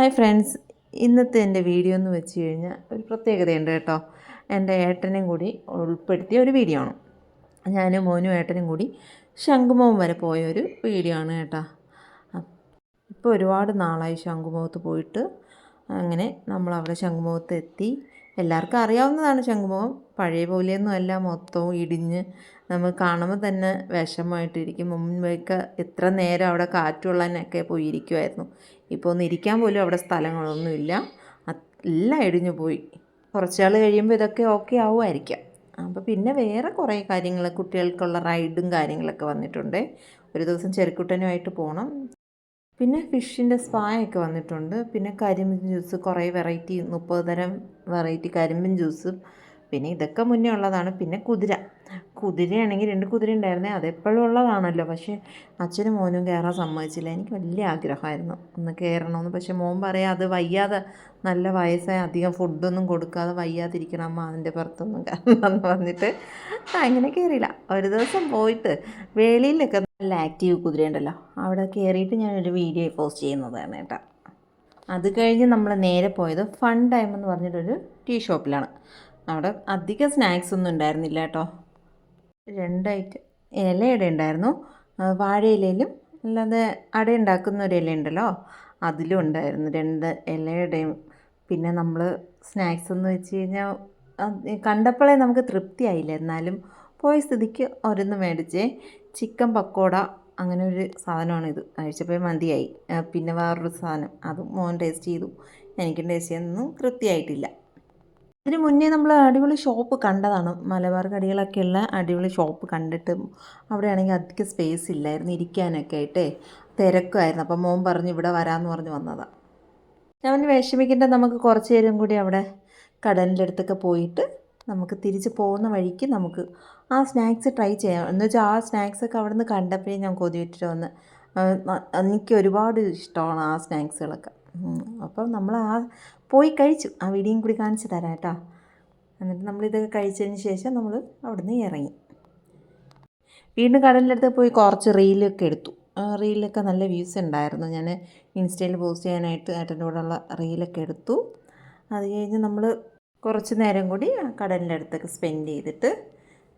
Hi friends ഇന്നത്തെ എന്റെ video എന്ന് വെച്ച് കഴിഞ്ഞാൽ ഒരു പ്രത്യേകതയുണ്ട് കേട്ടോ. എന്റെ ഏട്ടനും കൂടി ഉൾപ്പെടുത്തിയ ഒരു വീഡിയോ ആണ്. ഞാനും മോനും ഏട്ടനും കൂടി ശംഖുമുഖം വരെ പോയ ഒരു വീഡിയോ ആണ് കേട്ടോ. ഇപ്പോൾ ഒരുപാട് നാളായി ശംഖുമുഖത്ത് പോയിട്ട്. അങ്ങനെ നമ്മൾ അവിടെ ശംഖുമുഖത്ത് എത്തി. എല്ലാവർക്കും അറിയാവുന്നതാണ് ശംഖുമുഖം. പഴയ പോലെയൊന്നും അല്ല. മൊത്തവും ഇടിഞ്ഞ് നമ്മൾ കാണുമ്പോൾ തന്നെ വിഷമമായിട്ടിരിക്കും. മുമ്പൊക്കെ എത്ര നേരം അവിടെ കാറ്റുള്ളതിനൊക്കെ പോയി ഇരിക്കുമായിരുന്നു ഇപ്പോൾ ഒന്ന് ഇരിക്കാൻ പോലും അവിടെ സ്ഥലങ്ങളൊന്നുമില്ല എല്ലാം ഇടിഞ്ഞു പോയി. കുറച്ചാൾ കഴിയുമ്പോൾ ഇതൊക്കെ ഓക്കെ ആവുമായിരിക്കാം. അപ്പോൾ പിന്നെ വേറെ കുറേ കാര്യങ്ങൾ കുട്ടികൾക്കുള്ള റൈഡും കാര്യങ്ങളൊക്കെ വന്നിട്ടുണ്ട്. ഒരു ദിവസം ചെറുക്കുട്ടനുമായിട്ട് പോകണം പിന്നെ ഫിഷിന്റെ സ്പായൊക്കെ വന്നിട്ടുണ്ട്. പിന്നെ കരിമ്പിൻ ജ്യൂസ് കുറേ വെറൈറ്റി മുപ്പത് തരം വെറൈറ്റി കരിമ്പിൻ ജ്യൂസും പിന്നെ ഇതൊക്കെ മുന്നേ ഉള്ളതാണ്. പിന്നെ കുതിര. കുതിരയാണെങ്കിൽ രണ്ട് കുതിര ഉണ്ടായിരുന്നേ. അതെപ്പോഴും ഉള്ളതാണല്ലോ. പക്ഷേ അച്ഛനും മോനും കയറാൻ സമ്മതിച്ചില്ല. എനിക്ക് വലിയ ആഗ്രഹമായിരുന്നു ഒന്ന് കയറണമെന്ന്. പക്ഷേ മോൻ പറയാം അത് വയ്യാതെ നല്ല വയസ്സായ അധികം ഫുഡൊന്നും കൊടുക്കാതെ വയ്യാതിരിക്കണം അമ്മ അതിന്റെ പുറത്തൊന്നും കയറണമെന്ന് പറഞ്ഞിട്ട് അങ്ങനെ കയറിയില്ല. ഒരു ദിവസം പോയിട്ട് വേളിയിലൊക്കെ നല്ല ആക്റ്റീവ് കുതിരയുണ്ടല്ലോ അവിടെ കയറിയിട്ട് ഞാനൊരു വീഡിയോ പോസ്റ്റ് ചെയ്യുന്നതാണ് കേട്ടോ. അത് കഴിഞ്ഞ് നമ്മൾ നേരെ പോയത് ഫൺ ടൈം എന്ന് പറഞ്ഞിട്ടൊരു ടീ ഷോപ്പിലാണ് അവിടെ അധികം സ്നാക്സ് ഒന്നും ഉണ്ടായിരുന്നില്ല കേട്ടോ. രണ്ടായിട്ട്. ഇലയുടെ ഉണ്ടായിരുന്നു. വാഴയിലയിലും അല്ലാതെ അട ഉണ്ടാക്കുന്ന ഒരു ഇല ഉണ്ടല്ലോ അതിലും ഉണ്ടായിരുന്നു. രണ്ട് ഇലയുടെയും പിന്നെ നമ്മൾ സ്നാക്സ് എന്ന് വെച്ച് കഴിഞ്ഞാൽ കണ്ടപ്പോഴേ നമുക്ക് തൃപ്തിയായില്ല. എന്നാലും പോയ സ്ഥിതിക്ക് ഒരെന്ന് മേടിച്ചേ. ചിക്കൻ പക്കോട അങ്ങനെ ഒരു സാധനമാണ് ഇത്. കഴിച്ചപ്പോൾ മതിയായി. പിന്നെ വേറൊരു സാധനം. അതും മോൻ ടേസ്റ്റ് ചെയ്തു. എനിക്കും ടേസ്റ്റ് ചെയ്യാനൊന്നും തൃപ്തിയായിട്ടില്ല. ഇതിന് മുന്നേ നമ്മൾ അടിപൊളി ഷോപ്പ് കണ്ടതാണ്. മലബാർ കടികളൊക്കെ ഉള്ള അടിപൊളി ഷോപ്പ് കണ്ടിട്ട് അവിടെയാണെങ്കിൽ അധികം സ്പേസ് ഇല്ലായിരുന്നു ഇരിക്കാനൊക്കെ ആയിട്ടേ. തിരക്കുമായിരുന്നു. അപ്പം മോൻ പറഞ്ഞു ഇവിടെ വരാമെന്ന് പറഞ്ഞ് വന്നതാണ് ഞാൻ വിഷമിക്കേണ്ട നമുക്ക് കുറച്ച് നേരം കൂടി അവിടെ കടലിന്റെ അടുത്തൊക്കെ പോയിട്ട് നമുക്ക് തിരിച്ച് പോകുന്ന വഴിക്ക് നമുക്ക് ആ സ്നാക്സ് ട്രൈ ചെയ്യാം. എന്ന് വെച്ചാൽ ആ സ്നാക്സൊക്കെ അവിടെ നിന്ന് കണ്ടപ്പോഴേ ഞാൻ കൊതിയിട്ടിട്ട് വന്ന്. എനിക്ക് ഒരുപാട് ഇഷ്ടമാണ് ആ സ്നാക്സുകളൊക്കെ അപ്പം നമ്മൾ ആ പോയി കഴിച്ചു. ആ വീഡിയോയും കൂടി കാണിച്ചു തരാം കേട്ടോ. എന്നിട്ട് നമ്മളിതൊക്കെ കഴിച്ചതിന് ശേഷം നമ്മൾ അവിടെ നിന്ന് ഇറങ്ങി. വീണ്ടും കടലിന്റെ പോയി കുറച്ച് റീലൊക്കെ എടുത്തു. റീലൊക്കെ നല്ല വ്യൂസ് ഉണ്ടായിരുന്നു. ഞാൻ ഇൻസ്റ്റയിൽ പോസ്റ്റ് ചെയ്യാനായിട്ട് ഏട്ടന്റെ കൂടെയുള്ള റീലൊക്കെ എടുത്തു. അത് കഴിഞ്ഞ് നമ്മൾ കുറച്ച് നേരം കൂടി കടലിന്റെ അടുത്തൊക്കെ സ്പെൻഡ് ചെയ്തിട്ട്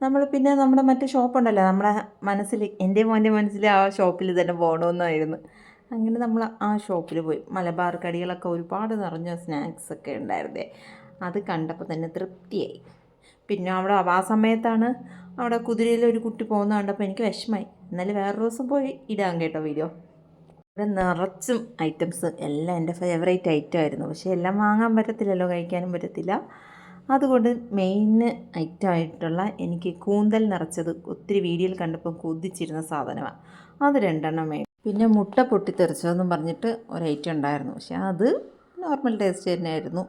നമ്മൾ പിന്നെ നമ്മുടെ മറ്റേ ഷോപ്പുണ്ടല്ലോ നമ്മുടെ മനസ്സിൽ എന്റെ മോന്റെ മനസ്സിൽ ആ ഷോപ്പിൽ തന്നെ പോകണമെന്നായിരുന്നു. അങ്ങനെ നമ്മൾ ആ ഷോപ്പിൽ പോയി. മലബാർ കടികളൊക്കെ ഒരുപാട് നിറഞ്ഞ സ്നാക്സ് ഒക്കെ ഉണ്ടായിരുന്നേ. അത് കണ്ടപ്പോൾ തന്നെ തൃപ്തിയായി. പിന്നെ അവിടെ ആ സമയത്താണ് അവിടെ കുതിരയിൽ ഒരു കുട്ടി പോകുന്ന കണ്ടപ്പോൾ എനിക്ക് വിഷമായി. എന്നാലും വേറെ ദിവസം പോയി ഇടാൻ കേട്ടോ വീഡിയോ. ഇവിടെ നിറച്ചും ഐറ്റംസ്. എല്ലാം എന്റെ ഫേവറേറ്റ് ഐറ്റം ആയിരുന്നു. പക്ഷേ എല്ലാം വാങ്ങാൻ പറ്റത്തില്ലല്ലോ കഴിക്കാനും പറ്റത്തില്ല. അതുകൊണ്ട് മെയിൻ ഐറ്റം ആയിട്ടുള്ള എനിക്ക് കൂന്തൽ നിറച്ചത് ഒത്തിരി വീഡിയോയിൽ കണ്ടപ്പോൾ കൊതിച്ചിരുന്ന സാധനമാണ് അത് രണ്ടെണ്ണം പിന്നെ മുട്ട പൊട്ടിത്തെറിച്ചതെന്നും പറഞ്ഞിട്ട് ഒരു ഐറ്റം ഉണ്ടായിരുന്നു പക്ഷേ അത് നോർമൽ ടേസ്റ്റ് തന്നെയായിരുന്നു.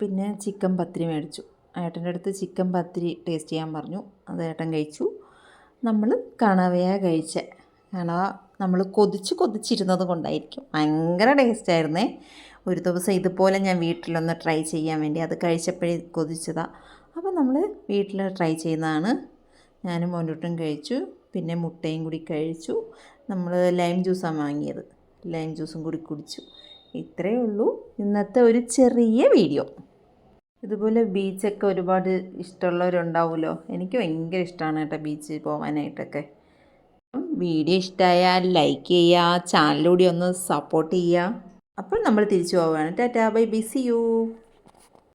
പിന്നെ ചിക്കൻ പത്തിരി മേടിച്ചു. ഏട്ടന്റെ അടുത്ത് ചിക്കൻ പത്തിരി ടേസ്റ്റ് ചെയ്യാൻ പറഞ്ഞു. അത് ഏട്ടൻ കഴിച്ചു. നമ്മൾ കണവയാണ് കഴിച്ചത് കണവ നമ്മൾ കൊതിച്ച് കൊതിച്ചിരുന്നത് കൊണ്ടായിരിക്കും. ഭയങ്കര ടേസ്റ്റായിരുന്നേ ഒരു ദിവസം ഇതുപോലെ ഞാൻ വീട്ടിലൊന്ന് ട്രൈ ചെയ്യാൻ വേണ്ടി അത് കഴിച്ചപ്പോഴേ കൊതിച്ചതാണ് അപ്പോൾ നമ്മൾ വീട്ടിൽ ട്രൈ ചെയ്യുന്നതാണ്. ഞാനും മോനൂട്ടും കഴിച്ചു. പിന്നെ മുട്ടയും കൂടി കഴിച്ചു. നമ്മൾ ലൈം ജ്യൂസാണ് വാങ്ങിയത്. ലൈം ജ്യൂസും കൂടി കുടിച്ചു. ഇത്രയേ ഉള്ളൂ. ഇന്നത്തെ ഒരു ചെറിയ വീഡിയോ ഇതുപോലെ ബീച്ചൊക്കെ ഒരുപാട് ഇഷ്ടമുള്ളവരുണ്ടാവുമല്ലോ. എനിക്ക് ഭയങ്കര ഇഷ്ടമാണ് കേട്ടോ ബീച്ചിൽ പോകാനായിട്ടൊക്കെ വീഡിയോ ഇഷ്ടമായാൽ ലൈക്ക് ചെയ്യുക ചാനലിലൂടെ ഒന്ന് സപ്പോർട്ട് ചെയ്യുക അപ്പോൾ നമ്മൾ തിരിച്ചു പോവുകയാണ്. Tata bye bye see you